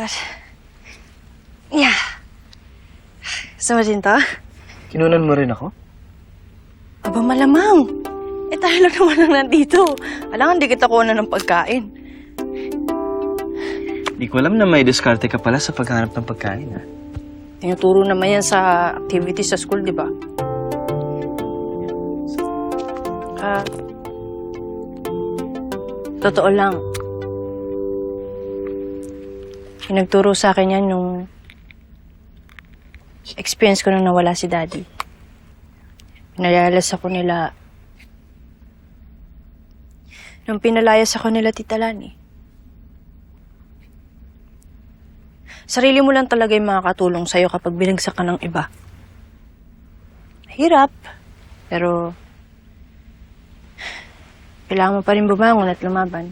Ah... yeah. Gusto mo din to? Kinunan mo rin ako? Aba, malamang. Eh, tayo lang naman lang nandito. Alam, hindi kita kuha ng pagkain. Di ko alam na may diskarte ka pala sa paghanap ng pagkain, ha? Tinuturo naman yan sa activities sa school, di ba? Ah... totoo lang. Yung nagturo sa akin yan nung experience ko nung nawala si Daddy. Pinalayas ako nila... Nung pinalayas ako nila Tita Lani. Sarili mo lang talaga yung makakatulong sa'yo kapag binagsak ka ng iba. Hirap, pero kailangan mo pa rin bumangon at lumaban.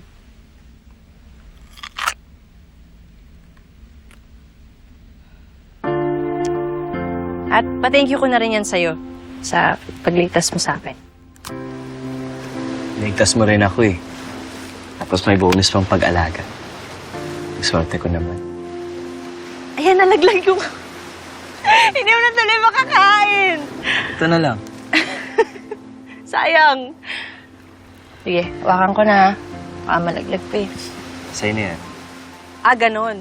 At pa-thank you ko na rin yan sa'yo sa pagligtas mo sa akin. Ligtas mo rin ako, eh. Tapos may bonus pang pag-alaga. Swerte ko naman. Ayan, nalaglag yung... Hindi mo na tuloy makakain! Ito na lang. Sayang! Sige, hawakan ko na. Baka malaglag pa eh. Sa'yo na yan. Ah, ganon.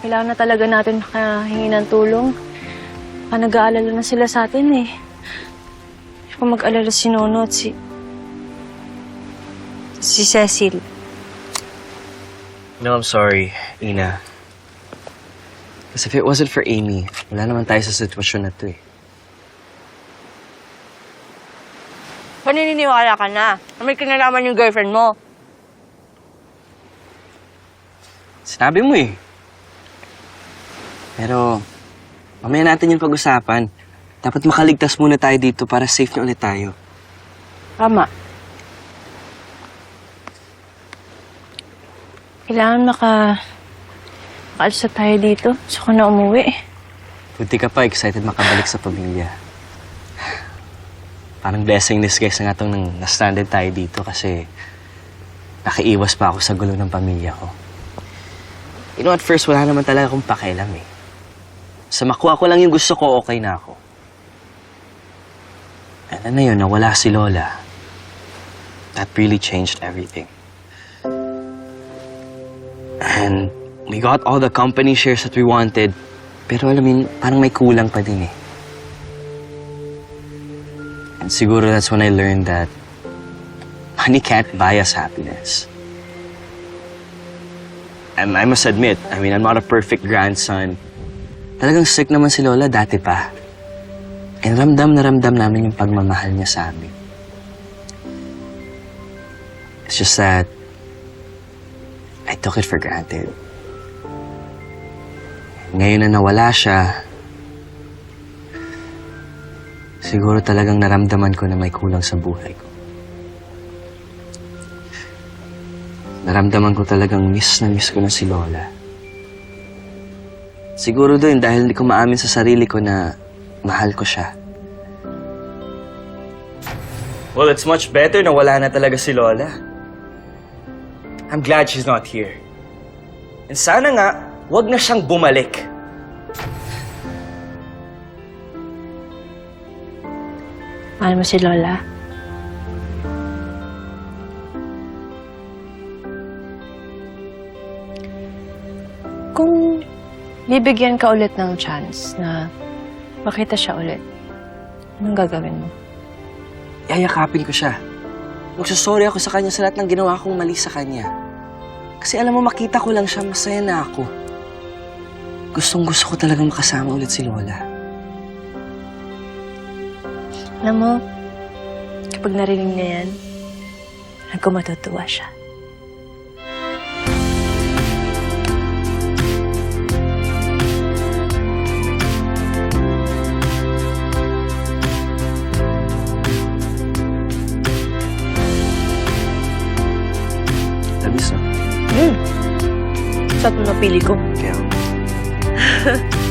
Kailangan na talaga natin makahingi ng tulong. Baka nag-aalala na sila sa atin eh. Kung mag-alala si Nono at si... Si Cecil. No, I'm sorry, Ina. Because if it wasn't for Amy, wala naman tayo sa sitwasyon na to, eh. Panininiwala ka na. Na may kinalaman yung girlfriend mo. Sinabi mo, eh. Pero, mamaya natin yung pag-usapan. Dapat makaligtas muna tayo dito para safe na ulit tayo. Tama. Kailangan maka... Makaalis na tayo dito. Gusto ko na umuwi. Buti ka pa, excited makabalik sa pamilya. Parang blessing this guys na nga itong nang na-stranded tayo dito kasi nakiiwas pa ako sa gulo ng pamilya ko. You know, at first, wala naman talaga akong pakialam eh. Sa makuha ko lang yung gusto ko, okay na ako. And ano yun, nawala si Lola. That really changed everything. And we got all the company shares that we wanted. Pero alam mo parang may kulang pa din eh. And siguro that's when I learned that money can't buy us happiness. And I must admit, I mean, I'm not a perfect grandson. Talagang sick naman si Lola dati pa. And ramdam na ramdam namin yung pagmamahal niya sa amin. It's just that I took it for granted. Ngayon na nawala siya, siguro talagang naramdaman ko na may kulang sa buhay ko. Naramdaman ko talagang miss na miss ko na si Lola. Siguro doon dahil hindi ko maamin sa sarili ko na mahal ko siya. Well, it's much better na wala na talaga si Lola. I'm glad she's not here. And sana nga, wag na siyang bumalik. Mahal mo si Lola? Bibigyan ka ulit ng chance na makita siya ulit, anong gagawin mo? Yayakapin ko siya. Magsasorry ako sa kanya sa lahat ng ginawa kong mali sa kanya. Kasi alam mo, makita ko lang siya, masaya na ako. Gustong gusto ko talagang makasama ulit si Lola. Alam mo, kapag narinig niya yan, ako matutuwa siya. Sa ito napili ko. Kaya,